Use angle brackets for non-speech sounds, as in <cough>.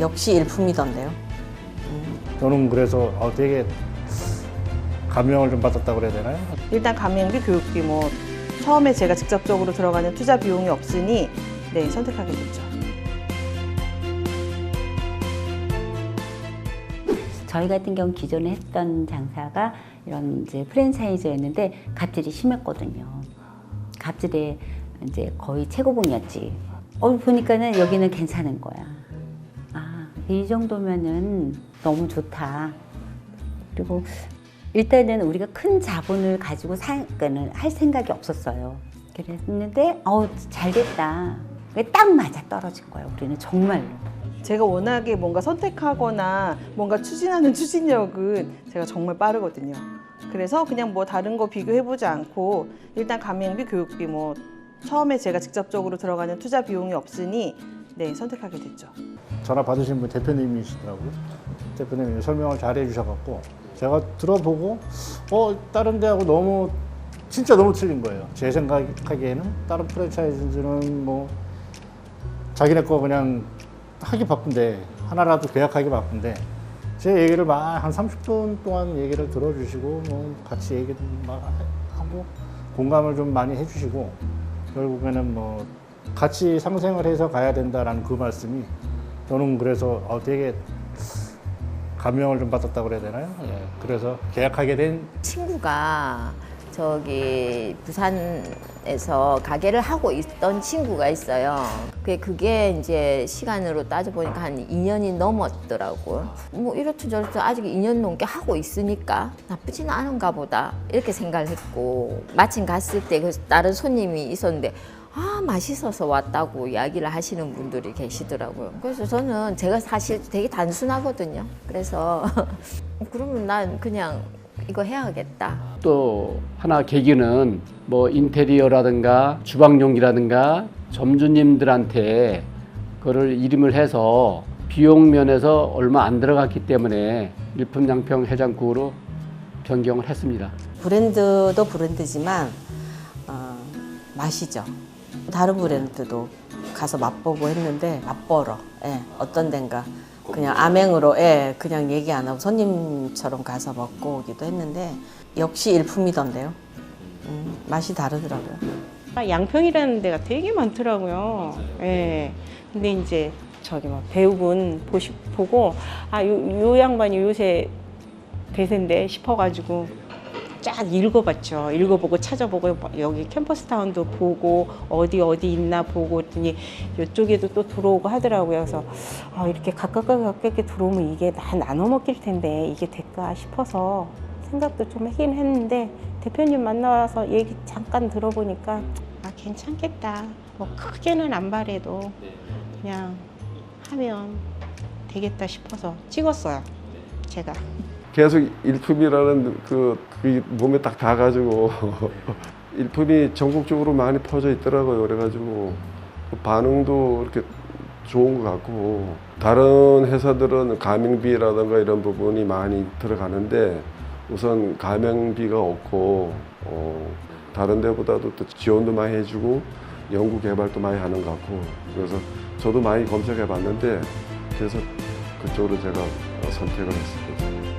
역시 일품이던데요. 저는 그래서 어, 되게 감명을 좀 받았다고 그래야 되나요? 일단 가맹비, 교육비 뭐 처음에 제가 직접적으로 들어가는 투자 비용이 없으니 네 선택하게 됐죠. 저희 같은 경우 기존에 했던 장사가 이런 이제 프랜차이즈였는데 갑질이 심했거든요. 갑질에 이제 거의 최고봉이었지. 어 보니까는 여기는 괜찮은 거야. 아, 이 정도면은 너무 좋다. 그리고 일단은 우리가 큰 자본을 가지고 사, 그러니까는 할 생각이 없었어요. 그랬는데 어우 잘 됐다. 딱 맞아 떨어진 거예요. 우리는 정말로. 제가 워낙에 뭔가 선택하거나 뭔가 추진하는 <laughs> 추진력은 제가 정말 빠르거든요. 그래서 그냥 뭐 다른 거 비교해보지 않고 일단 가맹비, 교육비 뭐 처음에 제가 직접적으로 들어가는 투자 비용이 없으니 네 선택하게 됐죠. 전화 받으신 분 대표님이시더라고요. 대표님이 설명을 잘 해주셔갖고 제가 들어보고 어 다른 데하고 너무 진짜 너무 틀린 거예요. 제 생각하기에는 다른 프랜차이즈는 뭐 자기네 거 그냥 하기 바쁜데 하나라도 계약하기 바쁜데 제 얘기를 막 한 30분 동안 얘기를 들어주시고 뭐 같이 얘기도 막 하고 공감을 좀 많이 해주시고 결국에는 뭐 같이 상생을 해서 가야 된다라는 그 말씀이 저는 그래서 어, 되게 감명을 좀 받았다고 그래야 되나요? 예. 그래서 계약하게 된 친구가 저기 부산에서 가게를 하고 있던 친구가 있어요. 그게, 그게 이제 시간으로 따져보니까 한 2년이 넘었더라고요. 뭐 이렇든 저렇든 아직 2년 넘게 하고 있으니까 나쁘지는 않은가 보다. 이렇게 생각을 했고. 마침 갔을 때 그 다른 손님이 있었는데 아, 맛있어서 왔다고 이야기를 하시는 분들이 계시더라고요. 그래서 저는 제가 사실 되게 단순하거든요. 그래서 <laughs> 그러면 난 그냥 이거 해야겠다. 또 하나 계기는 뭐 인테리어라든가 주방용기라든가 점주님들한테 그거를 이름을 해서 비용 면에서 얼마 안 들어갔기 때문에 일품 양평 해장국으로 변경을 했습니다. 브랜드도 브랜드지만 어, 맛이죠. 다른 브랜드도 가서 맛보고 했는데 맛보러 예, 어떤 데인가 그냥 암행으로 예, 그냥 얘기 안 하고 손님처럼 가서 먹고 오기도 했는데 역시 일품이던데요. 음, 맛이 다르더라고요. 아, 양평이라는 데가 되게 많더라고요. 예. 근데 이제 저기 막 배우분 보시, 보고 아, 요, 요 양반이 요새 대세인데 싶어가지고 쫙 읽어봤죠. 읽어보고 찾아보고 여기 캠퍼스타운도 보고 어디 어디 있나 보고 그랬더니 이쪽에도 또 들어오고 하더라고요. 그래서 아, 이렇게 가깝게 가깝게 들어오면 이게 다 나눠 먹힐 텐데 이게 될까 싶어서 생각도 좀 하긴 했는데 대표님 만나서 얘기 잠깐 들어보니까 아 괜찮겠다. 뭐 크게는 안 바래도 그냥 하면 되겠다 싶어서 찍었어요. 제가. 계속 일품이라는 그, 그 몸에 딱 닿아가지고 <laughs> 일품이 전국적으로 많이 퍼져 있더라고요. 그래가지고 그 반응도 이렇게 좋은 것 같고 다른 회사들은 가맹비라든가 이런 부분이 많이 들어가는데 우선 가맹비가 없고 어, 다른 데보다도 또 지원도 많이 해주고 연구 개발도 많이 하는 것 같고 그래서 저도 많이 검색해 봤는데 그래서 그쪽으로 제가 어, 선택을 했습니다.